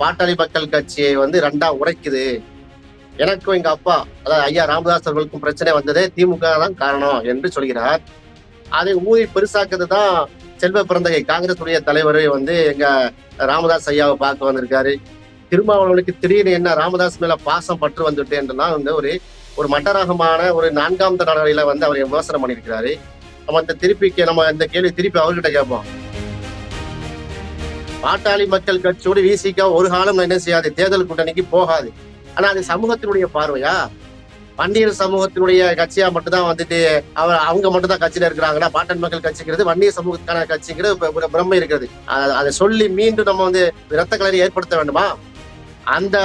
பாட்டாளி மக்கள் கட்சியை வந்து ரெண்டா உடைக்குது. எனக்கும் எங்க அப்பா அதாவது ஐயா ராமதாஸ் அவர்களுக்கும் பிரச்சனை வந்ததே திமுக தான் காரணம் என்று சொல்கிறார். அதை ஊதி பெருசாக்குறது தான் செல்வ பிறந்தகை. காங்கிரஸ் உடைய தலைவர் வந்து எங்க ராமதாஸ் ஐயாவை பார்க்க வந்திருக்காரு. திருமாவளவனுக்கு திடீர்னு என்ன ராமதாஸ் மேல பாசம் பற்று வந்துட்டு வந்து ஒரு ஒரு மட்டரகமான ஒரு நான்காம் தடவையில வந்து அவர் விமர்சனம் பண்ணியிருக்கிறாரு. நம்ம இந்த திருப்பி நம்ம இந்த கேள்வி திருப்பி அவர்கிட்ட கேட்போம். பாட்டாளி மக்கள் கட்சியோடு விசிக ஒரு காலம் என்ன செய்யாது? தேர்தல் கூட்டணிக்கு போகாது. ஆனா அது சமூகத்தினுடைய பார்வையா? வன்னியர் சமூகத்தினுடைய கட்சியா மட்டும்தான் வந்துட்டு அவர் அவங்க மட்டும் தான் கட்சியில இருக்கிறாங்கன்னா பாட்டன் மக்கள் கட்சிங்கிறது வன்னியர் சமூகத்துக்கான கட்சிங்கிறது பிரம்மை இருக்கிறது. அதை சொல்லி மீண்டும் நம்ம வந்து இரத்த கலரி ஏற்படுத்த வேண்டுமா? அந்த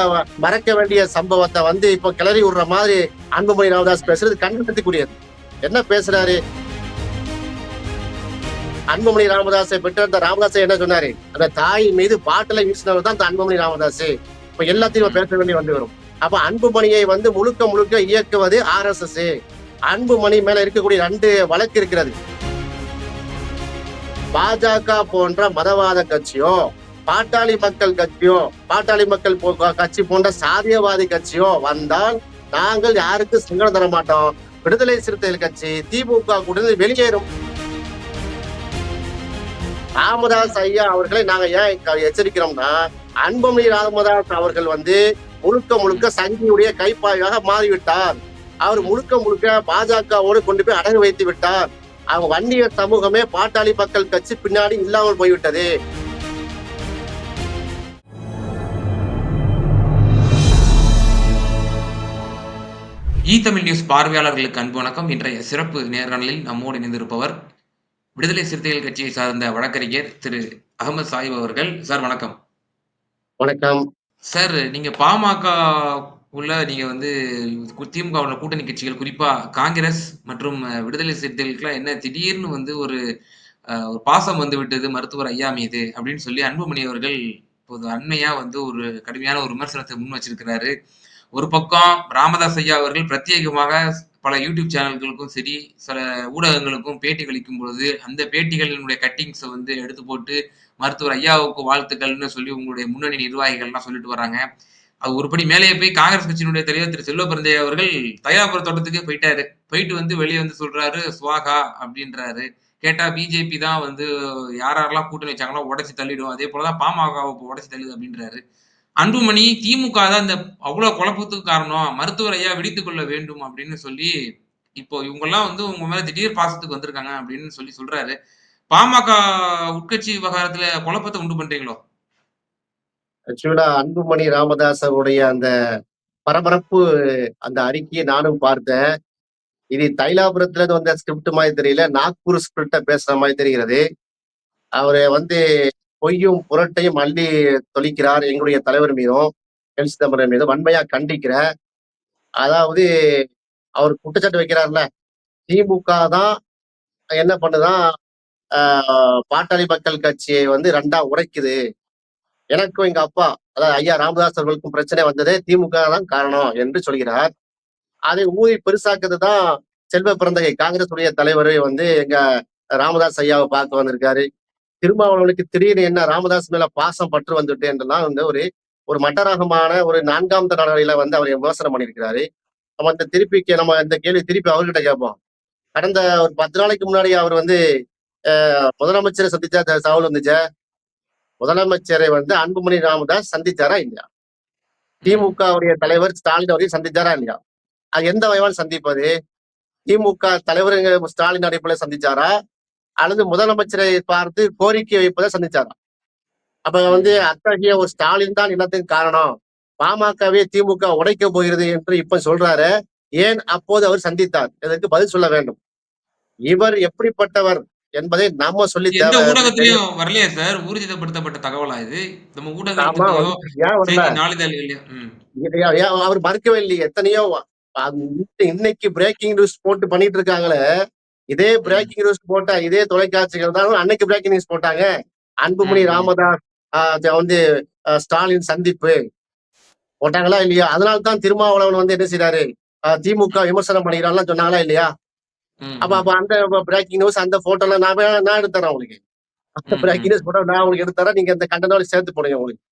மறக்க வேண்டிய சம்பவத்தை வந்து இப்போ கிளறி விடுற மாதிரி அன்புமணி ராமதாஸ் பேசுறது கண்டனத்துக்குரியது என்ன பேசுறாரு? அன்புமணி ராமதாஸை அந்த ராமதாஸை என்ன சொன்னாரு? அந்த தாய் மீது பாட்டில வீசினவர் தான் அந்த அன்புமணி ராமதாஸ் இப்ப எல்லாத்தையும் பேச வேண்டி வந்து வரும். அப்ப அன்புமணியை வந்து முழுக்க முழுக்க இயக்குவது ஆர் எஸ் எஸ். அன்புமணி மேல இருக்கக்கூடிய ரெண்டு வழக்கு இருக்கிறது. பாஜக போன்ற மதவாத கட்சியோ பாட்டாளி மக்கள் கட்சியோ பாட்டாளி மக்கள் போ- கட்சி போன்ற சாதியவாதி கட்சியோ வந்தால் நாங்கள் யாருக்கும் சங்கடம் தர மாட்டோம். விடுதலை சிறுத்தைகள் கட்சி திமுக கூட வெளியேறும். ராமதாஸ் ஐயா அவர்களை நாங்க ஏன் எச்சரிக்கிறோம்னா அன்பமணி ராமதாஸ் அவர்கள் வந்து முழுக்க முழுக்க சங்கியுடைய கைப்பாயாக மாறிவிட்டார். அவர் முழுக்க முழுக்க பாஜகவோடு கொண்டு போய் அடகு வைத்து விட்டார். அவங்க வன்னியர் சமூகமே பாட்டாளி மக்கள் கட்சி பின்னாடி இல்லாமல் போய்விட்டது. ஈ தமிழ் நியூஸ் பார்வையாளர்களுக்கு அன்பு வணக்கம். இன்றைய சிறப்பு நேர்காணலில் நம்மோடு இணைந்திருப்பவர் விடுதலை சிறுத்தைகள் கட்சியை சார்ந்த வழக்கறிஞர் திரு அகமது சாயிப் அவர்கள். சார் வணக்கம். வணக்கம். சார் நீங்க பாமக உள்ள நீங்க வந்து திமுக உள்ள கூட்டணி கட்சிகள் குறிப்பா காங்கிரஸ் மற்றும் விடுதலை சிறுத்தைகளுக்குலாம் என்ன திடீர்னு வந்து ஒரு ஒரு பாசம் வந்து விட்டது மருத்துவர் ஐயா மீது அப்படின்னு சொல்லி அன்புமணி அவர்கள் இப்போது அண்மையா வந்து ஒரு கடுமையான ஒரு விமர்சனத்தை முன் வச்சிருக்கிறாரு. ஒரு பக்கம் ராமதாஸ் ஐயா அவர்கள் பிரத்யேகமாக பல யூடியூப் சேனல்களுக்கும் சரி சில ஊடகங்களுக்கும் பேட்டி அளிக்கும் பொழுது அந்த பேட்டிகளினுடைய கட்டிங்ஸை வந்து எடுத்து போட்டு மருத்துவர் ஐயாவுக்கு வாழ்த்துக்கள்னு சொல்லி உங்களுடைய முன்னணி நிர்வாகிகள்லாம் சொல்லிட்டு வராங்க அது ஒருபடி மேலேயே போய் காங்கிரஸ் கட்சியினுடைய தலைவர் திரு செல்வ பிறந்தைய அவர்கள் தயாபுர தோட்டத்துக்கு போயிட்டாரு. போயிட்டு வந்து வெளியே வந்து சொல்றாரு சுவாகா அப்படின்றாரு. கேட்டா பிஜேபி தான் வந்து யார் யாரெல்லாம் கூட்டணி வச்சாங்களோ உடச்சி தள்ளிடும். அதே போலதான் பாமக உடச்சி தள்ளுது அப்படின்றாரு. அன்புமணி திமுக தான் இந்த அவ்வளவு குழப்பத்துக்கு காரணம். மருத்துவர் ஐயா விடுத்துக் கொள்ள வேண்டும் அப்படின்னு சொல்லி இப்போ இவங்க எல்லாம் வந்து உங்க மேல திடீர் பாசத்துக்கு வந்திருக்காங்க அப்படின்னு சொல்லி சொல்றாரு. பாமக உட்கட்சி விவகாரத்துல குழப்பத்தை உண்டு பண்றீங்களோ? ஆக்சுவலா அன்புமணி ராமதாஸ் அவருடைய அந்த பரபரப்பு அந்த அறிக்கையை நானும் பார்த்தேன். இது தைலாபுரத்துல இருந்து வந்த ஸ்கிரிப்ட் மாதிரி தெரியல. நாக்பூர் ஸ்கிரிப்ட பேசுற மாதிரி தெரிகிறது. அவரு வந்து பொய்யும் புரட்டையும் அள்ளி தொழிக்கிறார் எங்களுடைய தலைவர் மீதும் எல் சிதம்பரம் மீதும். வன்மையா கண்டிக்கிற அதாவது அவர் குற்றச்சாட்டு வைக்கிறார்ல திமுக தான் என்ன பண்ணுதான் பாட்டாளி மக்கள் கட்சியை வந்து ரெண்டா உடைக்குது. எனக்கும் எங்க அப்பா அதாவது ஐயா ராமதாஸ் அவர்களுக்கும் பிரச்சனை வந்ததே திமுக தான் காரணம் என்று சொல்கிறார். அதை ஊதி பெருசாக்குறது தான் செல்வ பிறந்தகை. காங்கிரஸ் உடைய தலைவர் வந்து எங்க ராமதாஸ் ஐயாவை பார்க்க வந்திருக்காரு. திருமாவளவனுக்கு திடீர்னு என்ன ராமதாஸ் மேல பாசம் பற்று வந்துட்டு என்றெல்லாம் வந்து ஒரு ஒரு மட்டரகமான ஒரு நான்காம் தடவையில வந்து அவர் விமர்சனம் பண்ணியிருக்கிறாரு. நம்ம இந்த திருப்பி நம்ம இந்த கேள்வி திருப்பி அவர்கிட்ட கேட்போம். கடந்த ஒரு பத்து நாளைக்கு முன்னாடி அவர் வந்து முதலமைச்சரை சந்திச்சா த- தகவல் முதலமைச்சரை வந்து அன்புமணி ராமதாஸ் சந்திச்சாரா இல்லையா? திமுக தலைவர் ஸ்டாலின் அவரையும் சந்திச்சாரா இல்லையா? அது எந்த வகையால் சந்திப்பது? திமுக தலைவர் ஸ்டாலின் அடிப்படையில் சந்திச்சாரா? அல்லது முதலமைச்சரை பார்த்து கோரிக்கை வைப்பதை சந்திச்சாரா அப்ப வந்து அத்தகைய ஒரு ஸ்டாலின் தான் இனத்துக்கு காரணம். பாமகவே திமுக உடைக்க போகிறது என்று இப்ப சொல்றாரு. ஏன் அப்போது அவர் சந்தித்தார்? இதற்கு பதில் சொல்ல வேண்டும். இவர் எப்படிப்பட்டவர் என்பதை நாம சொல்லி ஊடகத்திலயும் வரலையா சார் ஊர்ஜிதப்படுத்தப்பட்ட தகவலா இது? நம்ம ஆமா ஊடகத்திலயோ ஏன் வரல? செய்தி நாளிதழ்கள்லயோ ம். ஏன் ஏன் அவர் மறுக்கவே இல்லையே? எத்தனையோ இன்னைக்கு பிரேக்கிங் நியூஸ் போட்டு பண்ணிட்டு இருக்காங்களே. இதே பிரேக்கிங் நியூஸ் போட்ட இதே தொலைக்காட்சிகள் தான். அன்னைக்கு பிரேக்கிங் நியூஸ் போட்டாங்க. அன்புமணி. ராமதாஸ் வந்து ஸ்டாலின் சந்திப்பு போட்டாங்களா இல்லையா? அதனால தான் திருமாவளவன் வந்து என்ன செய்றாரு? ஆஹ், திமுக விமர்சனம் பண்ணிக்கிறான்லாம் சொன்னாங்களா இல்லையா? அப்ப அப்ப அந்த பிரேக்கிங் நியூஸ் அந்த போட்டோ எல்லாம் நான் நான் எடுத்து தரேன் உங்களுக்கு. அந்த பிரேக்கிங். நியூஸ் போட்டோ நான் உங்களுக்கு எடுத்து தரேன் நீங்க அந்த கண்டனோட சேர்த்து போடுங்க உங்களுக்கு.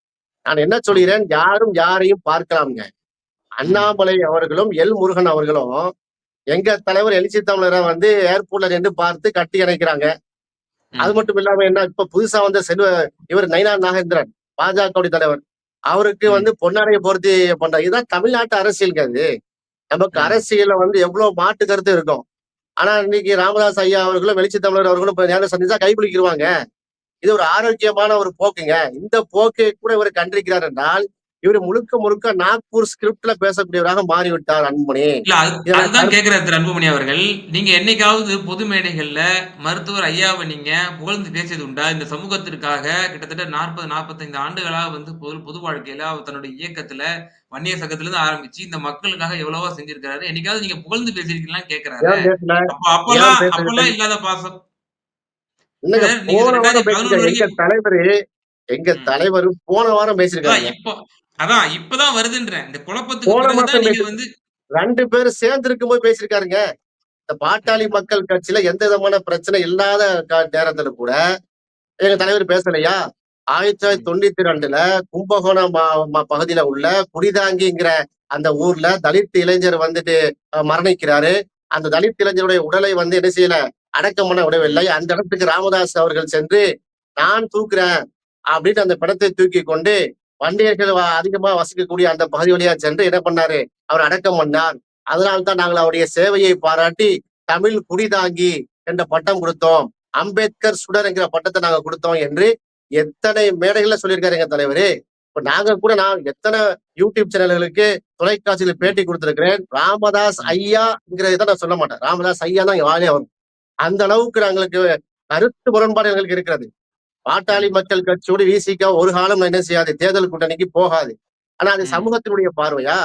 நான் என்ன சொல்கிறேன் யாரும் யாரையும் பார்க்கலாம்ங்க. அண்ணாமலை அவர்களும் எல் முருகன் அவர்களும் எங்க தலைவர் எழுச்சி தமிழரை வந்து ஏர்போர்ட்ல நின்று பார்த்து கட்டி இணைக்கிறாங்க. அது மட்டும் இல்லாம என்ன இப்ப புதுசா வந்த செல்வ இவர் நயினா நாகேந்திரன் பாஜக தலைவர். அவருக்கு. வந்து பொன்னாடைய பொருத்தி பண்றாங்க இதுதான் தமிழ்நாட்டு அரசியலுங்க அது. நமக்கு ம். அரசியல்ல வந்து எவ்வளவு மாட்டு கருத்து இருக்கும். ஆனா இன்னைக்கு ராமதாஸ் ஐயா அவர்களும் வெளிச்சி தமிழர் அவர்களும் நேரம் சந்திச்சா கைப்பிடிக்கிருவாங்க இது ஒரு ஆரோக்கியமான ஒரு போக்குங்க. இந்த போக்கை கூட இவர் கண்டிருக்கிறார் என்றால் இவர் முழுக்க முழுக்க நாக்பூர் ஸ்கிரிப்ட்ல பேசக்கூடியவராக மாறிவிட்டார் அன்புமணி. அதுதான் கேக்குறாரு திரு அன்புமணி அவர்கள். நீங்க என்னைக்காவது பொது மேடைகள்ல மருத்துவர் ஐயாவை நீங்க புகழ்ந்து பேசியது உண்டா? இந்த சமூகத்திற்காக கிட்டத்தட்ட நாற்பது நாற்பத்தைந்து ஆண்டுகளா வந்து பொது பொது வாழ்க்கையில அவர் தன்னுடைய இயக்கத்துல வன்னிய சங்கத்துல இருந்து ஆரம்பிச்சு இந்த மக்களுக்காக எவ்வளவோ செஞ்சிருக்காரு என்னைக்காவது நீங்க புகழ்ந்து பேசிருக்கீங்களா கேக்குறாரு. அப்பெல்லாம்? அப்பெல்லாம் இல்லாத பாசம். தலைவர் எங்க ம். தலைவர் போன வாரம் பேசிருக்காங்க அதான் இப்பதான் வருதுன்றேன் இந்த குழப்பத்துக்கு நீங்க வந்து ரெண்டு பேரும் சேர்ந்து இருக்கும்போது பேசிருக்காருங்க இந்த பாட்டாளி மக்கள் கட்சியில எந்த விதமான பிரச்சனை இல்லாத நேரத்துல கூட எங்க தலைவர் பேசலையா? ஆயிரத்தி தொள்ளாயிரத்தி தொண்ணூத்தி ரெண்டுல கும்பகோணம் பகுதியில உள்ள குடிதாங்கிங்கிற அந்த ஊர்ல தலித் இளைஞர் வந்துட்டு மரணிக்கிறாரு. அந்த தலித் இளைஞருடைய உடலை வந்து என்ன செய்யல? அடக்கம் பண்ண விடவில்லை. அந்த இடத்துக்கு ராமதாஸ் அவர்கள் சென்று நான் தூக்குறேன் அப்படின்னு அந்த படத்தை தூக்கி கொண்டு வண்டியர்கள் அதிகமா வசிக்கக்கூடிய அந்த பகுதி வழியா சென்று என்ன பண்ணாரு? அவர் அடக்கம் பண்ணார். அதனால்தான் நாங்கள் அவருடைய சேவையை பாராட்டி தமிழ் குடிதாங்கி என்ற பட்டம் கொடுத்தோம். அம்பேத்கர் சுடர் என்கிற பட்டத்தை நாங்க கொடுத்தோம் என்று எத்தனை மேடைகள்ல சொல்லியிருக்காரு எங்க தலைவரு? இப்ப நாங்க கூட நான் எத்தனை யூடியூப் சேனல்களுக்கு தொலைக்காட்சியில பேட்டி கொடுத்திருக்கிறேன். ராமதாஸ் ஐயாங்கிறத நான் சொல்ல மாட்டேன். ராமதாஸ் ஐயா தான் இங்க வரும். அந்த அளவுக்கு நாங்களுக்கு கருத்து முரண்பாடு எங்களுக்கு இருக்கிறது. பாட்டாளி மக்கள் கட்சியோடு விசிக ஒரு காலம் என்ன செய்யாது? தேர்தல் கூட்டணிக்கு போகாது. ஆனா அது. சமூகத்தினுடைய பார்வையா?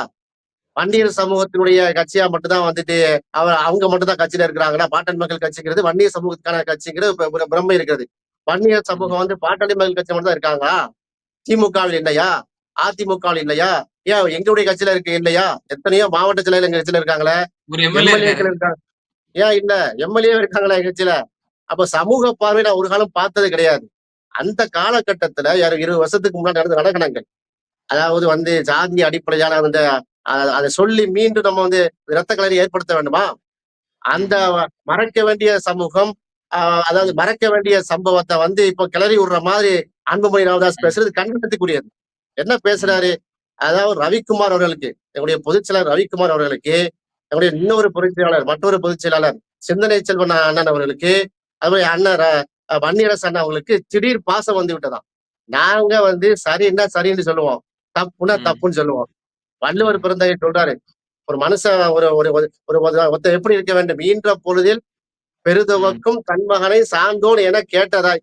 வன்னியர் சமூகத்தினுடைய கட்சியா மட்டும்தான் வந்துட்டு அவர் அவங்க மட்டும் தான் கட்சியில இருக்கிறாங்கன்னா பாட்டாளி மக்கள் கட்சிங்கிறது வன்னியர் சமூகத்துக்கான கட்சிங்கிறது பிரம்மை இருக்கிறது. வன்னியர் சமூகம் வந்து பாட்டாளி மக்கள் கட்சி மட்டும் தான் இருக்காங்களா? திமுகவில் இல்லையா? அதிமுகவில் இல்லையா? ஏன் எங்களுடைய கட்சியில இருக்கு இல்லையா? எத்தனையோ மாவட்ட செயலாளர் எங்க கட்சியில இருக்காங்களே? இருக்காங்க. ஏன் இல்ல? எம்எல்ஏ இருக்காங்களா எங்க கட்சியில? அப்ப சமூக பார்வை நான் ஒரு காலம் பார்த்தது கிடையாது. அந்த காலகட்டத்துல யாரு இருபது வருஷத்துக்கு முன்னாடி நடந்த நடக்கணங்கள் அதாவது வந்து ஜாதி அடிப்படையான அந்த அதை சொல்லி மீண்டும் நம்ம வந்து இரத்த கலரி ஏற்படுத்த வேண்டுமா? அந்த மறக்க வேண்டிய சமூகம் ஆஹ், அதாவது மறக்க வேண்டிய சம்பவத்தை வந்து இப்போ கிளறி விடுற மாதிரி அன்புமணி ராமதாஸ் பேசுறது கண்டனத்துக்குரியது என்ன பேசுறாரு? அதாவது ரவிக்குமார் அவர்களுக்கு எங்களுடைய பொதுச்செயலர் ரவிக்குமார் அவர்களுக்கு எங்களுடைய இன்னொரு பொதுச் செயலாளர் மற்றொரு பொதுச் செயலாளர் சிந்தனை செல்வன் அண்ணன் அவர்களுக்கு அதுமாதிரி அண்ணன் ர- அஹ் வன்னியரசு அண்ணன் அவர்களுக்கு திடீர் பாசம் வந்து விட்டதாம். நாங்க வந்து சரின்னா சரின்னு சொல்லுவோம். தப்புன்னா. தப்புன்னு சொல்லுவோம். வள்ளுவர் பிறந்தகை சொல்றாரு. ஒரு மனுஷன் ஒரு ஒரு ஒரு- எப்படி இருக்க வேண்டும்? ஈன்ற பொழுதில் பெருதுவக்கும் தன் மகனை சான்றோன் என கேட்டதாய்.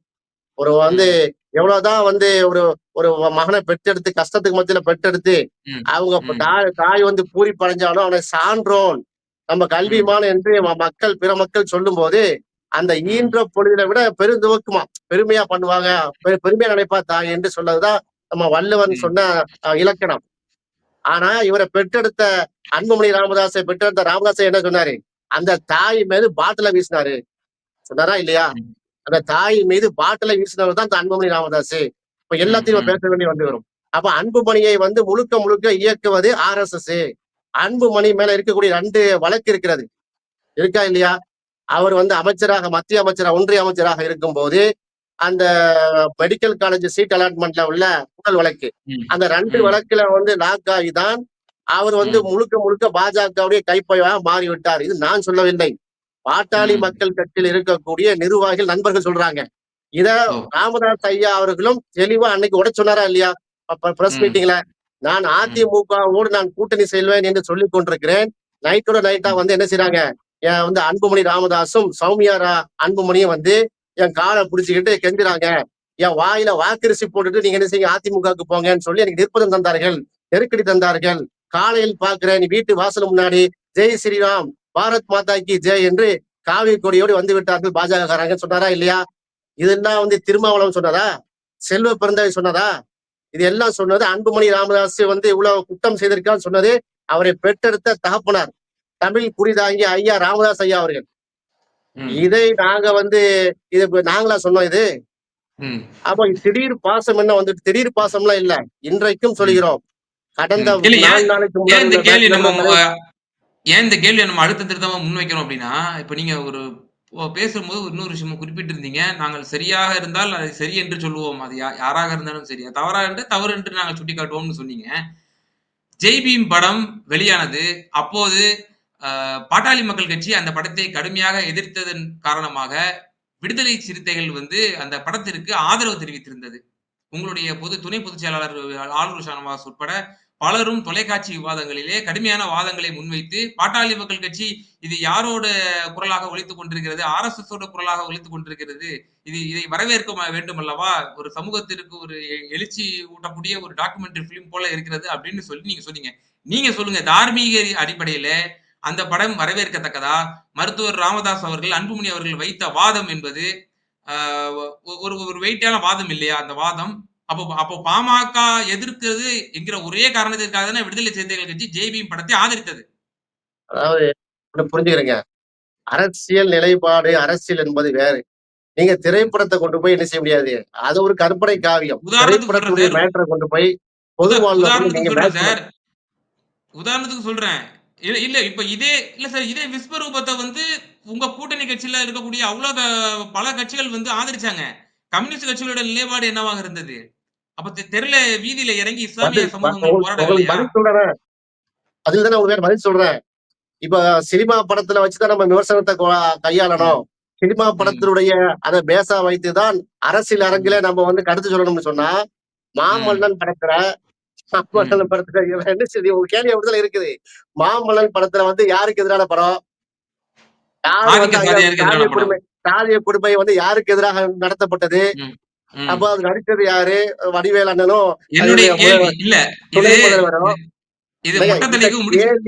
ஒரு வந்து எவ்வளவுதான் வந்து ஒரு ஒரு மகனை பெற்றெடுத்து கஷ்டத்துக்கு மத்தியில பெற்றெடுத்து. அவங்க. தாய் தாய் வந்து பூரி படைஞ்சாலும் அவனை சான்றோன். நம்ம கல்விமான் என்று மக்கள் பிற மக்கள் சொல்லும் போது அந்த ஈன்ற பொழுதில விட பெருந்துவக்குமா? பெருமையா பண்ணுவாங்க. பெரு- பெருமையா நினைப்பா தாய் என்று சொன்னதுதான் நம்ம வள்ளுவன். சொன்ன இலக்கணம். ஆனா இவரை பெற்றெடுத்த அன்புமணி ராமதாஸை பெற்றெடுத்த ராமதாஸை என்ன சொன்னாரு? அந்த தாய் மீது பாட்டில வீசினாரு. சொன்னாரா இல்லையா. அந்த தாய் மீது பாட்டில வீசினவர் தான் அன்புமணி ராமதாஸ் இப்ப எல்லாத்தையும். பேச வேண்டி வந்து வரும். அப்ப அன்புமணியை வந்து முழுக்க முழுக்க இயக்குவது ஆர் எஸ் எஸ். அன்புமணி மேல இருக்கக்கூடிய ரெண்டு வழக்கு இருக்கிறது. இருக்கா இல்லையா? அவர் வந்து அமைச்சராக மத்திய அமைச்சராக ஒன்றிய அமைச்சராக இருக்கும்போது அந்த மெடிக்கல் காலேஜ் சீட் அலாட்மெண்ட்ல உள்ள ஊழல் வழக்கு. அந்த ரெண்டு. வழக்குல வந்து லாக் ஆகிதான் அவர் வந்து. முழுக்க முழுக்க பாஜகவுடைய கைப்பையாக மாறிவிட்டார் இது நான் சொல்லவில்லை பாட்டாளி. மக்கள் கட்சியில் இருக்கக்கூடிய நிர்வாகிகள் நண்பர்கள் சொல்றாங்க இத. ராமதாஸ் ஐயா அவர்களும் தெளிவா அன்னைக்கு உடச் சொன்னாரா இல்லையா பிரஸ். மீட்டிங்ல நான் அதிமுகவோடு நான் கூட்டணி செல்வேன் என்று சொல்லிக் கொண்டிருக்கிறேன் நைட்டோட நைட்டா. வந்து என்ன செய்றாங்க என் வந்து அன்புமணி ராமதாஸும் சௌமியாரா அன்புமணியும் வந்து என் காலை பிடிச்சிக்கிட்டு கெஞ்சுறாங்க. என் வாயில வாக்கரிசி போட்டுட்டு நீங்க என்ன செய்யுங்க அதிமுகவுக்கு போங்கன்னு சொல்லி எனக்கு நிர்பந்தம் தந்தார்கள். நெருக்கடி தந்தார்கள். காலையில் பாக்குறேன் நீ வீட்டு வாசல் முன்னாடி ஜெய் ஸ்ரீராம் பாரத் மாதா கி ஜெய் என்று காவி கொடியோடு வந்து விட்டார்கள் பாஜக காரங்க. சொன்னாரா இல்லையா? இதெல்லாம் வந்து திருமாவளவன் சொன்னதா செல்வ பிறந்தவை சொன்னதா இது எல்லாம் சொன்னது அன்புமணி ராமதாஸ் வந்து இவ்வளவு குற்றம் செய்திருக்கான்னு சொன்னது அவரை பெற்றெடுத்த தகப்பனார். தமிழ் குறிதாங்கி ஐயா ராமதாஸ் ஐயா அவர்கள். இதை நாங்க வந்து இது நாங்களா சொன்னோம் இது. அப்ப திடீர் பாசம் என்ன வந்துட்டு திடீர் பாசம்லாம் இல்ல இன்றைக்கும். சொல்கிறோம் கடந்த நாலு நாளைக்கு ஏன் இந்த கேள்வி நம்ம ஏன் இந்த கேள்விய நம்ம அழுத்த திருத்தமா முன்வைக்கிறோம் அப்டின்னா, இப்ப நீங்க ஒரு பேசும்போது இன்னொரு விஷயம் குறிப்பிட்டிருந்தீங்க. நாங்கள் சரியாக இருந்தால் அதை சரி என்று சொல்லுவோம். அது யாராக இருந்தாலும் சரி. தவறாக இருந்தால் தவறு என்று நாங்கள் சுட்டிக்காட்டுவோம்னு சொன்னீங்க. ஜெய் பீம் படம் வெளியானது. அப்போது பாட்டாளி மக்கள் கட்சி அந்த படத்தை கடுமையாக எதிர்த்ததன் காரணமாக, விடுதலை சிறுத்தைகள் வந்து அந்த படத்திற்கு ஆதரவு தெரிவித்திருந்தது. உங்களுடைய பொது துணை பொதுச் செயலாளர் ஆளுநர் ஷானவாஸ் உட்பட பலரும் தொலைக்காட்சி விவாதங்களிலே கடுமையான வாதங்களை முன்வைத்து, பாட்டாளி மக்கள் கட்சி இது யாரோட குரலாக ஒழித்துக் கொண்டிருக்கிறது? ஆர்எஸ்எஸ் ஓட குரலாக ஒழித்துக் கொண்டிருக்கிறது. இது இதை வரவேற்க வேண்டும் அல்லவா? ஒரு சமூகத்திற்கு ஒரு எழுச்சி ஊட்டக்கூடிய ஒரு டாக்குமெண்ட்ரி ஃபிலிம் போல இருக்கிறது அப்படின்னு சொல்லி நீங்க சொன்னீங்க. நீங்க சொல்லுங்க. தார்மீக அடிப்படையில அந்த படம் வரவேற்கத்தக்கதா? மருத்துவர் ராமதாஸ் அவர்கள், அன்புமணி அவர்கள் வைத்த வாதம் என்பது ஒரு ஒரு வெயிட்டான வாதம் இல்லையா? அந்த வாதம். அப்போ அப்போ பாமக எதிர்க்கிறது என்கிற ஒரே காரணத்திற்காக தானே விடுதலை சிறுத்தைகள் கட்சி ஜெய் பீம் படத்தை ஆதரித்தது. அதாவது புரிஞ்சுக்கிறங்க. அரசியல் நிலைப்பாடு, அரசியல் என்பது வேறு. நீங்க. திரைப்படத்த கொண்டு போய் என்ன செய்ய முடியாது. அது ஒரு கற்பனை காவியம். உதாரணத்துக்கு திரைப்படத்துடைய. மேட்டர கொண்டு போய் பொது உதாரணத்துக்கு சொல்றேன் இல்ல இல்ல இப்ப இதே இல்ல சார் இதே விஸ்வரூபத்த வந்து உங்க கூட்டணி கட்சியில இருக்கக்கூடிய அவ்ளோ க பல கட்சிகள் வந்து ஆதரிச்சாங்க. கம்யூனிஸ்ட் கட்சிகளோட நிலைப்பாடு என்னவாக இருந்தது? அப்ப தெருல வீதியில இறங்கி இஸ்லாமிய சமூகங்கள் போராடவில்லையா? அதுக்கு தானே உங்களுக்கு பதில் சொல்றேன். இப்ப சினிமா படத்துல வச்சு தான் நம்ம விமர்சனத்த. கையாளணும். சினிமா. படத்தினுடைய அத பேஸா வைத்து தான் அரசியல். அரங்கில நம்ம வந்து கருத்து சொல்லணும்னு சொன்னா. மாமல்லன் படத்துல. மாமல்லன் படத்துல என்ன செய்தி உங்க கேள்வி அப்படித்தானே இருக்குது. மாமல்லன் படத்துல வந்து யாருக்கு எதிரான படம்? சாதிய. கொடுமை சாதிய கொடுமை வந்து யாருக்கு எதிராக நடத்தப்பட்டது? அப்ப. அது நடிச்சது யாரு? வடிவேலு அண்ணனும், இல்ல. இது மொட்ட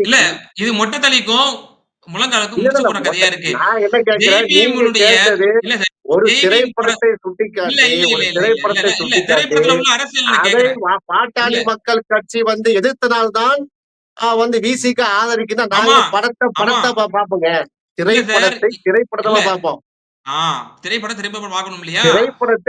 இல்ல இது மொட்ட இல்ல முடிச்சு மொட்ட கதையா இருக்கு. நீங்க. ஒரு திரைப்படத்தை சுட்டிக்காட்டி திரைப்படத்தை சுட்டிக்காட்டி, பாட்டாளி. மக்கள் கட்சி வந்து எதிர்த்தனால்தான் வந்து விசிக ஆதரிக்குதுன்னா, ஆமா, நாங்க படத்த. படத்த பா பார்ப்போங்க. இல்ல சார். திரைப்படத்தை. திரைப்படமா பார்ப்போம். ஆ திரைப்படம் திரைப்படம் பார்க்கணும் இல்லையா?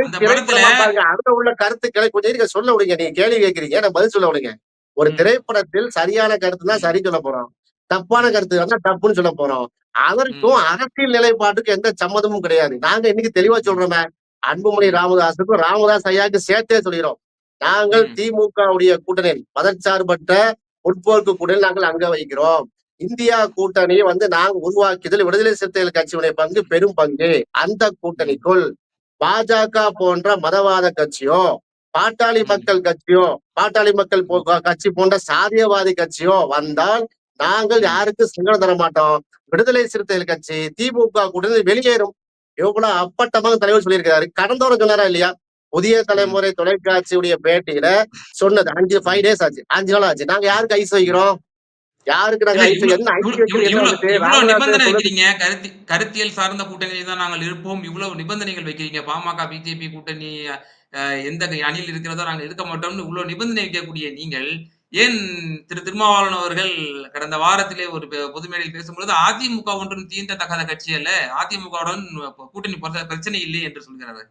திரைப்படத்தை. அதுல உள்ள கருத்துக்களை கொஞ்சம் இருங்க சொல்ல விடுங்க. நீங்க கேள்வி கேட்கிறீங்க. நான் பதில் சொல்ல விடுங்க. ஒரு. திரைப்படத்தில் சரியான கருத்துனா. சரி சொல்ல போறோம். தப்பான. கருத்து இருந்தா தப்புன்னு சொல்ல போறோம். அதற்கும். அரசியல் நிலைப்பாட்டுக்கும் எந்த சம்மதமும் கிடையாது. நாங்க இன்னைக்கு தெளிவா. சொல்றோமே. அன்புமணி. ராமதாஸுக்கும் ராமதாஸ் ஐயாவுக்கும் சேர்த்தே சொல்கிறோம். நாங்கள். திமுகவுடைய கூட்டணியில் மதச்சார்பற்ற முற்போக்கு கூட்டணியில் நாங்கள் அங்க வைக்கிறோம். இந்தியா கூட்டணியை வந்து நாங்க உருவாக்கியதில் விடுதலை சிறுத்தைகள் கட்சியுடைய பங்கு பெரும் பங்கு. அந்த. கூட்டணிக்குள் பாஜக போன்ற மதவாத கட்சியோ, பாட்டாளி. மக்கள் கட்சியோ, பாட்டாளி மக்கள். கட்சி போன்ற சாதியவாதி கட்சியோ வந்தால் நாங்கள் ம். யாருக்கும் சிங்களம் தர மாட்டோம். விடுதலை சிறுத்தைகள் கட்சி திமுக கூட்டணி வெளியேறும். எவ்வளவு அப்பட்டமாக தலைவர் சொல்லியிருக்கிறாரு. கடந்த வாரம் சொன்னாரா இல்லையா? புதிய. தலைமுறை தொலைக்காட்சியுடைய பேட்டியில சொன்னது 5 5 டேஸ் ஆச்சு. 5 நாள் ஆச்சு. நாங்க யாருக்கு ஐஸ் வைக்கிறோம்? யாருக்கு நாங்க ஐஸ் வைக்கிறீங்க. கருத்தி கருத்தியல் சார்ந்த கூட்டணியில் தான் நாங்கள் இருப்போம். இவ்வளவு நிபந்தனைகள் வைக்கிறீங்க. பாமக, பிஜேபி கூட்டணி எந்த அணியில் இருக்கிறதோ நாங்க இருக்க மாட்டோம்னு இவ்ளோ நிபந்தனை வைக்கக்கூடிய நீங்கள், ஏன் திரு திருமாவளவன் அவர்கள் கடந்த வாரத்திலே ஒரு பெ பொது மேடையில் பேசும்பொழுது, அதிமுக ஒன்றும் தீண்டத்தகாத கட்சி அல்ல. அதிமுகவுடன் கூட்டணி பிரச்ச பிரச்சனை இல்லை என்று சொல்கிறாரு.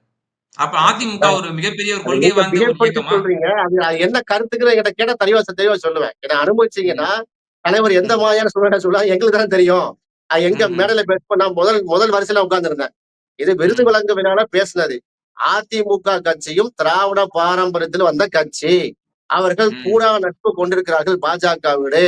அப்ப அதிமுக ஒரு மிகப்பெரிய ஒரு கொள்கை? சொல்றீங்க. அது என்ன கருத்துக்குன்னு என்கிட்ட கேட்டா தெளிவா தெளிவா சொல்லுவேன். என்ன. அனுபவிச்சீங்கன்னா, தலைவர் எந்த. மாதிரியான சூழ்நிலை சொல்லுவாரு எங்களுக்கு தானே தெரியும். எங்க. மேடையில பேசும்போது நான் முதல் முதல் வரிசையில உட்கார்ந்திருந்தேன். இது விருது ம். வழங்கும் விழால பேசினது. அதிமுக கட்சியும் திராவிட பாரம்பரியத்தில் வந்த கட்சி. அவர்கள். கூடா நட்பு கொண்டிருக்கிறார்கள் பாஜகவோடு.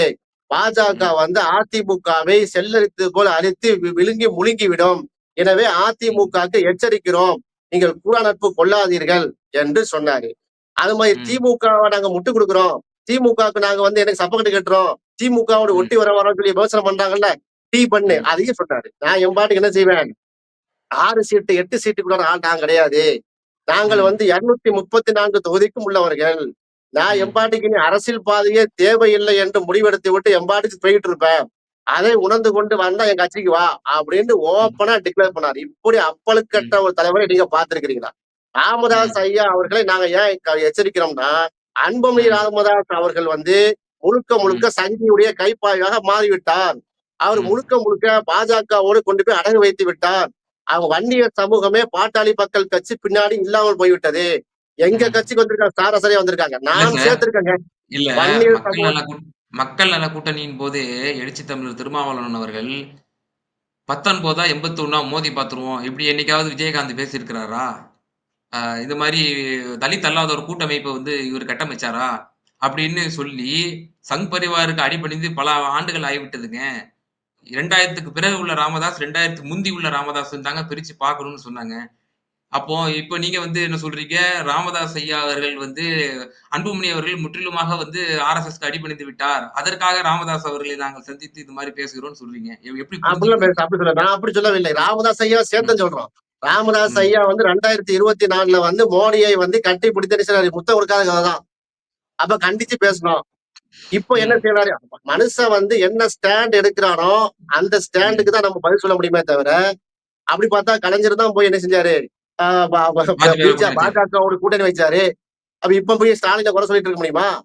பாஜக. வந்து அதிமுகவை செல்லரித்தது போல அழித்து விழுங்கி முழுங்கிவிடும். எனவே ம். அதிமுகவுக்கு எச்சரிக்கிறோம். நீங்கள் கூடா நட்பு கொள்ளாதீர்கள் என்று சொன்னாரு. அது மாரி ம். திமுகவ நாங்க முட்டு குடுக்குறோம். திமுகவுக்கு நாங்க வந்து எனக்கு சப்போர்ட் கட்டுறோம். திமுகவோட. ஒட்டி வர வரோம்னு சொல்லி விமர்சனம் பண்றாங்கல்ல. டீ பண்ணு. அதையும் சொன்னாரு. நான் என் பாட்டுக்கு என்ன செய்வேன்? 6 சீட்டு, 8 சீட்டுக்குள்ள ஆள் நான் கிடையாது. நாங்கள். வந்து 234 தொகுதிக்கும் உள்ளவர்கள். நான் ம். என் பாட்டுக்கு இனி அரசியல் பாதையே தேவையில்லை என்று முடிவெடுத்து விட்டு என் பாட்டுக்கு போயிட்டு இருப்பேன். அதை உணர்ந்து கொண்டு வந்தா என் கட்சிக்கு வா அப்படின்னு. ஓப்பனா டிக்ளேர் பண்ணாரு. இப்படி அப்பழுக்கற்ற ம். ஒரு தலைவரை நீங்க பார்த்திருக்கிறீங்களா? ராமதாஸ். ஐயா அவர்களை நாங்க ஏன் எச்சரிக்கிறோம்னா, அன்புமணி. ராமதாஸ் அவர்கள் வந்து முழுக்க. முழுக்க சங்கியுடைய கைப்பாயாக மாறிவிட்டார். அவர். முழுக்க முழுக்க பாஜகவோடு கொண்டு போய் அடகு வைத்து விட்டார். அவங்க வன்னியர் சமூகமே பாட்டாளி மக்கள் கட்சி பின்னாடி இல்லாமல் போய்விட்டது எங்க. கட்சிக்கு வந்திருக்காங்க சாரசரியா வந்திருக்காங்க இல்ல நான் சார். சேர்த்திருக்கேங்க இல்ல மக்கள் நல கூட்டணியின் போதே எழுச்சி தமிழர் திருமாவளவன் அவர்கள் 19ஆ 81ஆ மோதி பார்த்துருவோம். இப்படி என்னைக்காவது விஜயகாந்த் பேசியிருக்கிறாரா? அ இந்த மாரி தலித் அல்லாத ஒரு கூட்டமைப்ப வந்து இவரு கட்டமைச்சாரா? அப்படின்னு சொல்லி சங் பரிவாருக்கு அடிபணிந்து பல ஆண்டுகள் ஆகிவிட்டதுங்க. 2000க்கு பிறகு உள்ள ராமதாஸ், 2000க்கு முந்தி உள்ள ராமதாஸ்ன்னு தாங்க பிரிச்சு பார்க்கணும்னு சொன்னாங்க. அப்போ இப்ப நீங்க வந்து என்ன சொல்றீங்க, ராமதாஸ் ஐயா அவர்கள் வந்து அன்புமணி அவர்கள் முற்றிலுமாக வந்து ஆர்எஸ்எஸ்க்கு அடிபணிந்து விட்டார். அதற்காக ராமதாஸ் அவர்களை நாங்கள் சந்தித்து இது மாரி பேசுகிறோம்னு சொல்றீங்க. எப்படி அப்படிலாம்? பேச அப்படி சொல்ல நான் அப்படி சொல்லவில்லை. ராமதாஸ் ஐயா. சேர்த்தேன்னு சொல்றோம். ராமதாஸ் ம். ஐயா வந்து 2024ல வந்து மோடியை வந்து கட்டி பிடித்து என்ன செய்றாரு? முத்தம் கொடுக்காத கதை தான். அப்ப கண்டிச்சு பேசணும். இப்போ என்ன ம். செய்யறாரு? மனுஷன் வந்து என்ன ஸ்டாண்ட் எடுக்கிறானோ, அந்த ம். ஸ்டாண்டுக்கு தான் நம்ம பதில் சொல்ல முடியுமே தவிர, அப்படி பார்த்தா கலைஞர் தான் போய் என்ன செஞ்சாரு? பாஜகவோட கூட்டணி வச்சாரு. அப்ப இப்ப போய் ஸ்டாலின குறை சொல்லிட்டு இருக்க முடியுமா?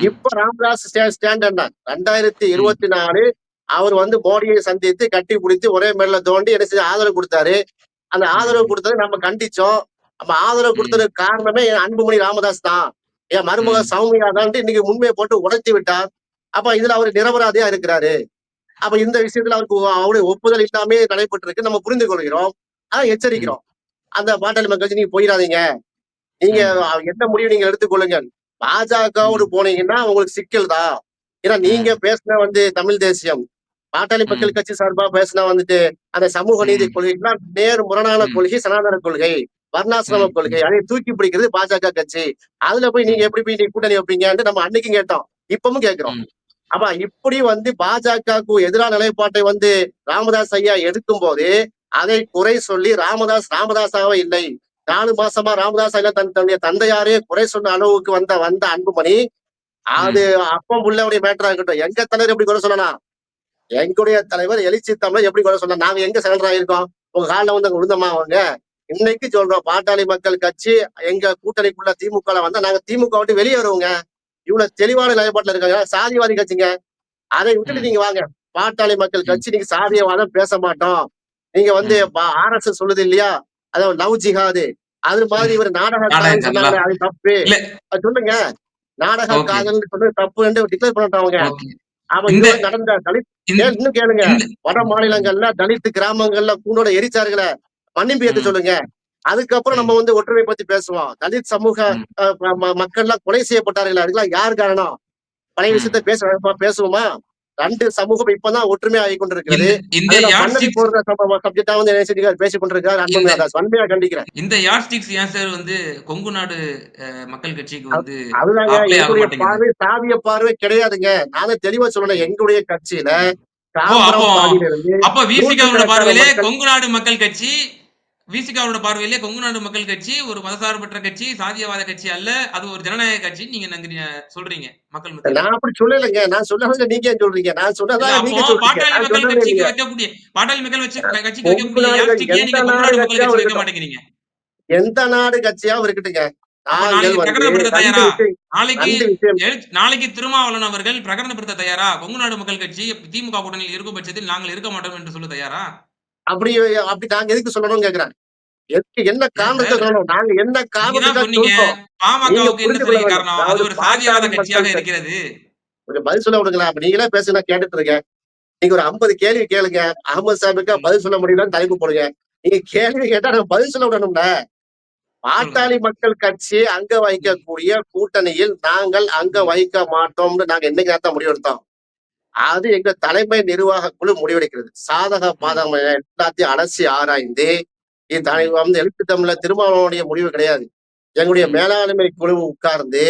இப்ப ராமதாஸ் ஸ்டே ஸ்டாண்ட் என்ன? ம். 2024 அவர் வந்து மோடியை சந்தித்து கட்டி பிடித்து ஒரே மேடையில தோண்டி என்ன செஞ்சு ஆதரவு குடுத்தாரு. அந்த ஆதரவு. குடுத்தத நம்ம கண்டிச்சோம். அப்ப ஆதரவு. குடுத்ததுக்கு காரணமே என் அன்புமணி ராமதாஸ் தான். என் மருமக. சௌமியா தான்ட்டு இன்னைக்கு உண்மைய போட்டு உடைத்து விட்டார். அப்ப இதுல அவரு நிரபராதியா இருக்கிறாரு. அப்ப இந்த விஷயத்துல அவருக்கு அவருடைய ஒப்புதல் இல்லாமயே நடைபெற்றிருக்கு. நம்ம புரிந்து கொள்கிறோம். ஆனா. எச்சரிக்கிறோம். அந்த பாட்டாளி மக்கள் நீங்க போயிறாதீங்க. நீங்க. என்ன முடிவு நீங்க எடுத்துக்கொள்ளுங்க. பாஜகவோடு. போனீங்கன்னா உங்களுக்கு சிக்கல் தான். ஏன்னா நீங்க. பேசுன வந்து தமிழ் தேசியம். பாட்டாளி மக்கள். கட்சி சார்பா பேசுனா வந்துட்டு அந்த சமூக நீதி. கொள்கைக்குலாம் நேர் முரணான. கொள்கை சனாதன கொள்கை. வர்ணாசிரம. கொள்கை. அதை தூக்கி பிடிக்கிறது பாஜக கட்சி. அதுல போய் நீங்க. எப்படி போய் நீங்க கூட்டணி வைப்பீங்கன்ட்டு நம்ம அன்னைக்கும் கேட்டோம். இப்பவும் கேட்கிறோம். அப்ப இப்படி வந்து பாஜகவுக்கு எதிரான நிலைப்பாட்டை வந்து ராமதாஸ் ஐயா எடுக்கும்போது, அதை குறை சொல்லி ராமதாஸ் ராமதாஸாவே இல்லை. 4 மாசமா ராமதாஸ் ஐயா தன் தன்னுடைய தந்தையாரே குறை சொன்ன அளவுக்கு வந்த வந்த அன்புமணி, அது. அப்பம் புள்ளவுடைய மேட்டரா இருக்கட்டும். எங்க தலைவர் எப்படி குறை சொல்லலாம்? எங்களுடைய தலைவர் எழுச்சி தமிழர் எப்படி குறை சொல்லலாம்? நாங்க எங்க சரண்டர் ஆயிருக்கோம்? உங்க கால்ல வந்து விழுந்தோமா அவங்க? இன்னைக்கு சொல்றோம் பாட்டாளி மக்கள் கட்சி எங்க கூட்டணிக்குள்ள திமுகல வந்தா நாங்க திமுக விட்டு வெளியே வருவோங்க. இவ்வளவு தெளிவான நிலைப்பாட்டுல இருக்காங்க. சாதிவாதி கட்சிங்க. அதை விட்டுட்டு. நீங்க வாங்க. பாட்டாளி மக்கள். கட்சி நீங்க சாதியவாதம் பேச மாட்டோம். நீங்க வந்து ம். ப ஆர்எஸ்எஸ் சொல்லுது இல்லையா? அதாவது லவ் ஜிஹாது. அது மாதிரி. இவரு நாடக காதலா? அது தப்பு. சொல்லுங்க. நாடக ஓகே. காதல்ன்னு சொன்னது தப்புன்னு டிக்ளேர். ஓகே. அவன் நடந்த தலித் இன்னும் கேளுங்க. வட. மாநிலங்கள்ல தலித் கிராமங்கள்ல கூண்டோட எரிச்சார்களே, மன்னிப்பு ம். சொல்லுங்க. அதுக்கப்புறம் நம்ம. வந்து ஒற்றுமை பத்தி பேசுவோம். தலித் சமூக மக்கள்லாம் கொலை செய்யப்பட்டார்களே, அதுக்கெல்லாம் யார் காரணம்? பழைய. விஷயத்த பேச பேசுவோமா? 2 சமூகம் இப்பதான் ஒற்றுமை ஆகிக் கொண்டிருக்கிறது. இந்த சப்ஜெக்ட்டா வந்து பேசிக். வன்மையா கண்டிக்கிறேன். இந்த யார்ஸ்டிக்ஸ் ஏன் சார் வந்து கொங்கு நாடு மக்கள் கட்சிக்கு வந்து அதுதாங்க ஆக? பார்வை சாதிய பார்வை கிடையாதுங்க. நானே தெளிவா சொன்னேன். ம். எங்களுடைய கட்சியில! அப்போ விசிகாவோட நூற்றுக்கணக்கான பார்வையிலே கொங்கு நாடு மக்கள் கட்சி விசிகாவோட பார்வையிலே கொங்கு நாடு மக்கள் கட்சி ஒரு மதசார்பற்ற கட்சி, சாதியவாத கட்சி அல்ல. அது ஒரு ஜனநாயக கட்சின்னு நீங்க சொல்றீங்க மக்கள். நான் அப்படி சொல்லலைங்க. நான் சொன்னத நீங்க சொல்றீங்க? நான் சொன்னதா நீங்க. பாட்டாளி மக்கள் கட்சிக்கு. வைக்கக்கூடிய பாட்டாளி மக்கள் வச்சு கட்சிக்கு வைக்கக்கூடிய நீங்க கொங்கு நாடு மக்கள் கட்சிக்கு வைக்க. மாட்டேங்கிறீங்க? எந்த நாடு கட்சியாவும் இருக்கட்டுங்க. அப்ப நாங்கள் நாளைக்கு வந்து பிரகடனப்படுத்த 2 தயாரா? விஷயம் நாளைக்கு 2 விஷயம் எழு நாளைக்கு திருமாவளவன் அவர்கள் பிரகடனப்படுத்த தயாரா? கொங்கு நாடு மக்கள் கட்சி திமுக கூட்டணியில் இருக்கும் பட்சத்தில் நாங்கள் இருக்க மாட்டோம் என்று சொல்ல தயாரா? அப்படி அப்படி நாங்க எதுக்கு சொல்லணும்னு கேட்கிறேன். எதுக்கு என்ன காரணத்த. சொல்லணும்? நாங்க என்ன தான் இருக்கிறது. கொஞ்சம் பதில் சொல்ல விடுங்களேன். அப்ப நீங்களே பேசுங்க நான் கேட்டுட்டு இருக்கேன். நீங்க ஒரு 50 கேள்வி கேளுங்க. அகமது சாஹிபுக்கா ம். பதில் சொல்ல முடியலன்னு தலைப்பு போடுங்க. நீங்க கேள்வி கேட்டா நான் பதில் சொல்ல விடணும்ல. பாட்டாளி மக்கள் கட்சி அங்க ம். வைக்கக்கூடிய கூட்டணியில் நாங்கள் அங்க ம். வைக்க மாட்டோம்னு நாங்க என்னைக்கு நேரத்த முடிவெடுத்தோம். அது எங்க தலைமை நிர்வாக குழு முடிவெடுக்கிறது. சாதக. பாதகம் எல்லாத்தையும் அலசி ஆராய்ந்து, இது ம். வந்து எழுத்து தமிழ்ல திருமாவளவனுடைய முடிவு கிடையாது. எங்களுடைய. மேலாண்மை குழு உட்கார்ந்து,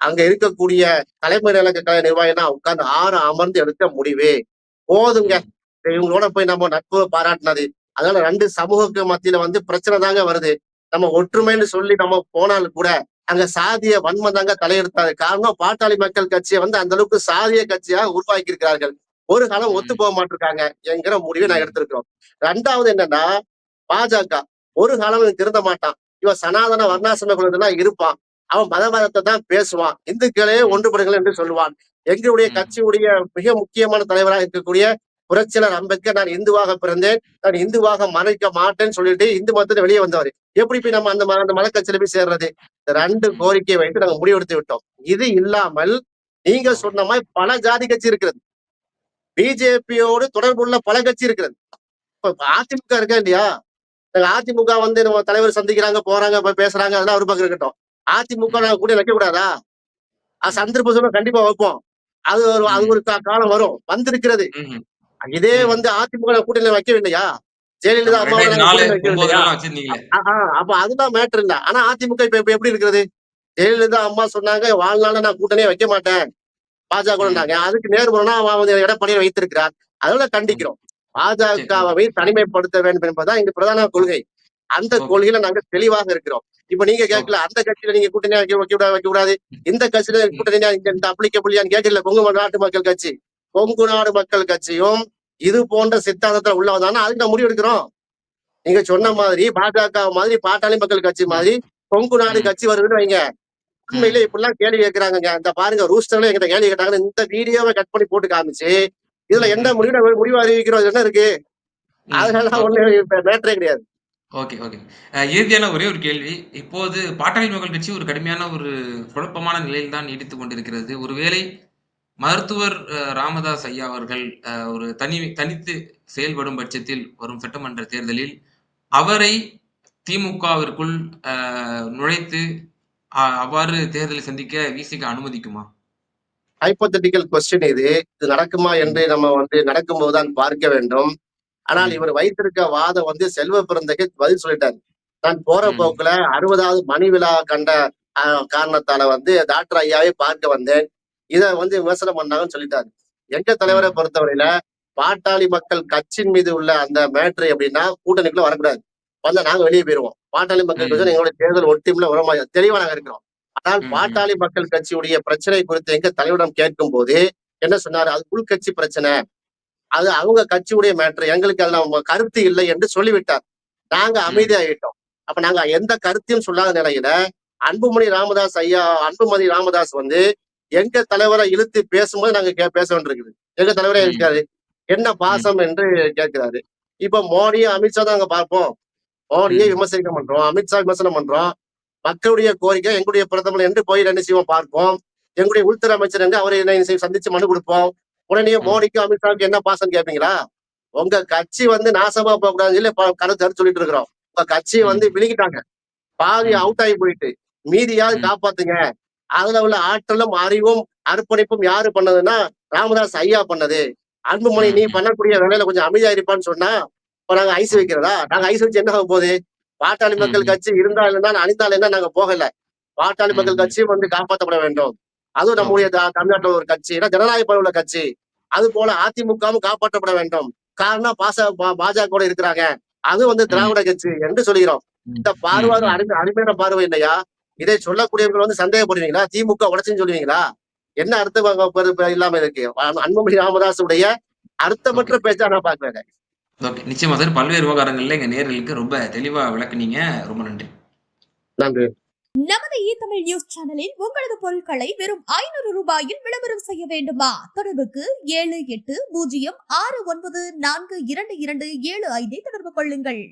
அங்க இருக்கக்கூடிய தலைமை நிலைய கழக நிர்வாகிலாம் உட்கார்ந்து 6 அமர்ந்து எடுத்த முடிவு. போதுங்க. இவங்களோட போய் நம்ம நட்பு பாராட்டுனது. அதனால 2 சமூகக்கு மத்தியில வந்து பிரச்சனை தாங்க வருது. நம்ம ஒற்றுமைன்னு சொல்லி நம்ம போனாலும் கூட, அங்க சாதிய வன்மம் தாங்க தலையெடுத்தாது. காரணம் பாட்டாளி மக்கள் கட்சிய வந்து அந்த அளவுக்கு சாதிய கட்சியா உருவாக்கி இருக்கிறார்கள். ஒரு காலம் ஒத்து. போக மாட்டிருக்காங்க என்கிற முடிவை நான். எடுத்திருக்கிறோம். 2வது என்னன்னா, பாஜக ஒரு காலம் திருந்த மாட்டான். இவன் சனாதன ம். வர்ணாசிரம குலத்துல இருப்பான். அவன் மத மதத்த தான் பேசுவான். இந்துக்களே. ஒன்றுபடுங்கள் என்று சொல்லுவான். எங்களுடைய. கட்சியுடைய மிக முக்கியமான தலைவராக இருக்கக்கூடிய புரட்சியாளர் அம்பேத்கர் நான் இந்துவாக பிறந்தேன் நான் இந்துவாக மறைக்க மாட்டேன்னு சொல்லிட்டு இந்து மதத்துல வெளியே வந்தவர் எப்படி போய் நம்ம அந்த அந்த மலக்கட்சியில போய் சேர்றது ரெண்டு கோரிக்கையை வைத்து நாங்க முடிவெடுத்து விட்டோம். இது இல்லாமல் நீங்க சொன்ன மாதிரி பல ஜாதி கட்சி இருக்கிறது. பிஜேபியோடு தொடர்புள்ள பல கட்சி இருக்கிறது. இப்ப அதிமுக இருக்கா இல்லையா? நாங்க அதிமுக வந்து நம்ம தலைவர் சந்திக்கிறாங்க போறாங்க பேசுறாங்க அதெல்லாம் ஒரு பக்கம் இருக்கட்டும். அதிமுக நாங்க கூட வைக்க கூடாதா? அது சந்தர்ப்ப சூழ்நிலை கண்டிப்பா வைப்போம். அது ஒரு அது ஒரு காலம் வரும். வந்திருக்கிறது. இதே. வந்து அதிமுக கூட்டணியில வைக்கவில்லையா? ஜெயலலிதா அம்மா அப்ப அதுதான் மேட்டர் இல்ல. ஆனா அதிமுக இப்ப இப்ப எப்படி இருக்கிறது? ஜெயலலிதா அம்மா சொன்னாங்க வாழ்நாள நான் கூட்டணியே வைக்க மாட்டேன். பாஜக அதுக்கு நேர்முறைனா எடப்பாடியை வைத்திருக்கிறார். அதோட கண்டிக்கிறோம். பாஜகவை தனிமைப்படுத்த வேண்டும் என்பதுதான் எங்க பிரதான கொள்கை. அந்த. கொள்கையில நாங்க தெளிவாக இருக்கிறோம். இப்ப நீங்க கேட்கல அந்த கட்சியில நீங்க கூட்டணி வைக்க வைக்க கூடாது இந்த கட்சியில கூட்டணி இந்த அப்ளிகபிளியான்னு கேட்கல. கொங்கு நாட்டு மக்கள் கட்சி. கொங்கு நாடு மக்கள் கட்சியும் இது போன்ற சித்தாந்தத்துல உள்ளவதானா அதுக்கு நான் முடிவு எடுக்கிறோம். நீங்க சொன்ன மாதிரி பாஜக மாதிரி பாட்டாளி மக்கள் கட்சி மாதிரி கொங்கு நாடு. கட்சி வருதுன்னு வைங்க. உண்மையிலே இப்படிலாம் கேள்வி கேட்கறாங்க இந்த பாருங்க ரூஸ்டர்ல எங்கிட்ட கேள்வி கேட்டாங்க இந்த வீடியோவை கட் பண்ணி போட்டு காமிச்சு இதுல என்ன முடிவு முடிவு அறிவிக்கிறோம் என்ன இருக்கு? அதனால ஒண்ணு மேட்டரே கிடையாது. Okay okay. இறுதியான ஒரே ஒரு கேள்வி. இப்போது பாட்டாளி மக்கள் கட்சி ஒரு கடுமையான ஒரு குழப்பமான நிலையில் தான் நீடித்துக் கொண்டிருக்கிறது. ஒருவேளை மருத்துவர் ராமதாஸ் ஐயா அவர்கள் ஒரு தனி தனித்து செயல்படும் பட்சத்தில் வரும் சட்டமன்ற தேர்தலில் அவரை திமுகவிற்குள் நுழைத்து அவ்வாறு தேர்தலை சந்திக்க விசிக அனுமதிக்குமா? ஹைப்போதட்டிக்கல் கொஸ்டின் இது. இது நடக்குமா என்று நம்ம வந்து நடக்கும்போதுதான் பார்க்க வேண்டும். ஆனால். இவர் வைத்திருக்க வாதம் வந்து செல்வ பிறந்தக்கு பதில் சொல்லிட்டாரு. நான் போற. போக்குல அறுபதாவது மணி விழா கண்ட காரணத்தால வந்து டாக்டர் ஐயாவை பார்க்க வந்தேன். இத வந்து விமர்சனம் பண்ணாங்கன்னு சொல்லிட்டாரு. எங்க தலைவரை. பொறுத்தவரையில பாட்டாளி மக்கள் கட்சியின் மீது உள்ள அந்த மேட்ரு அப்படின்னா கூட்டணிக்குள்ள வரக்கூடாது. வந்தா நாங்க வெளியே போயிருவோம். பாட்டாளி மக்கள். கட்சி எங்களுடைய தேர்தல் ஒட்டியுள்ள உரமா தெளிவா நாங்க இருக்கிறோம். ஆனால். பாட்டாளி மக்கள் கட்சியுடைய பிரச்சனை குறித்து எங்க தலைவரிடம் கேட்கும் போது என்ன சொன்னாரு? அது உள்கட்சி பிரச்சனை. அது அவங்க கட்சியுடைய மேட்ரு. எங்களுக்கு அதுல கருத்து இல்லை என்று சொல்லிவிட்டார். நாங்க அமைதியாகிட்டோம் அப்ப நாங்க எந்த கருத்தையும் சொல்லாத நிலையில அன்புமணி ராமதாஸ் ஐயா அன்புமணி ராமதாஸ் வந்து எங்க தலைவரை இழுத்து பேசும்போது நாங்க கே- பேச வேண்டியிருக்குது. எங்க தலைவரே. இருக்காரு. என்ன பாசம் என்று கேட்கிறாரு. இப்ப மோடியும் அமித்ஷா தான் அங்க பார்ப்போம். மோடியை ம். விமர்சிக்க பண்றோம். அமித்ஷா விமர்சனம் பண்றோம். மக்களுடைய கோரிக்கை எங்களுடைய பிரதமர் என்று போய் என்ன செய்வோம் பார்ப்போம். எங்களுடைய உள்துறை அமைச்சர் என்று அவரை என்ன செய்ய- சந்திச்சு மனு கொடுப்போம். உடனே ம். மோடிக்கு அமித்ஷாவுக்கு என்ன பாசம் கேட்பீங்களா உங்க கட்சி வந்து நாசமா போக கூடாதுன்னு சொல்லி ப- கருத்து சொல்லிட்டு இருக்கிறோம். உங்க கட்சியை வந்து விழுங்கிட்டாங்க பாதி. அவுட் ஆகி போயிட்டு. மீதியாவது. காப்பாத்துங்க. அதுல உள்ள ஆற்றலும் அறிவும் அர்ப்பணிப்பும் யாரு பண்ணதுன்னா ராமதாஸ் ஐயா பண்ணது. அன்புமணி நீ. பண்ணக்கூடிய வேலையில கொஞ்சம் அமைதியா இருப்பான்னு சொன்னா இப்ப நாங்க ஐஸ் வைக்கிறதா? நாங்க ஐஸ் வச்சு என்ன ஆக போகுது? பாட்டாளி மக்கள். கட்சி இருந்தா இல்லைன்னா அணிந்தால் என்ன நாங்க போகல? பாட்டாளி மக்கள். கட்சியும் வந்து காப்பாற்றப்பட வேண்டும். அதுவும் நம்முடைய தமிழ்நாட்டுல ஒரு கட்சி ஏன்னா ஜனநாயக பரவுள்ள கட்சி. அது போல அதிமுகவும் காப்பாற்றப்பட வேண்டும். காரணம் பாச பா- பாஜக இருக்கிறாங்க. அது வந்து திராவிட கட்சி என்று சொல்கிறோம். இந்த பார்வை அருமையான பார்வை இல்லையா? இதை சொல்லக்கூடியவர்கள் வந்து சந்தேகப்படுவீங்களா? திமுக உடச்சுன்னு சொல்லுவீங்களா? என்ன அர்த்தம் இல்லாம இருக்கு? அன்புமணி ராமதாசுடைய அர்த்தமற்ற பேச்சா நான் பாக்குறேன் ஓகே. நிச்சயமா சார் பல்வேறு விவகாரங்கள்ல எங்க நேர்களுக்கு ரொம்ப தெளிவா விளக்குனீங்க. ரொம்ப நன்றி. நன்றி. நமது இ தமிழ் நியூஸ் சேனலில் உங்களது பொருட்களை வெறும் ஐநூறு ரூபாயில் விளம்பரம் செய்ய வேண்டுமா? தொடர்புக்கு ஏழு எட்டு பூஜ்ஜியம் ஆறு ஒன்பது நான்கு இரண்டு இரண்டு ஏழு ஐந்தை தொடர்பு கொள்ளுங்கள்.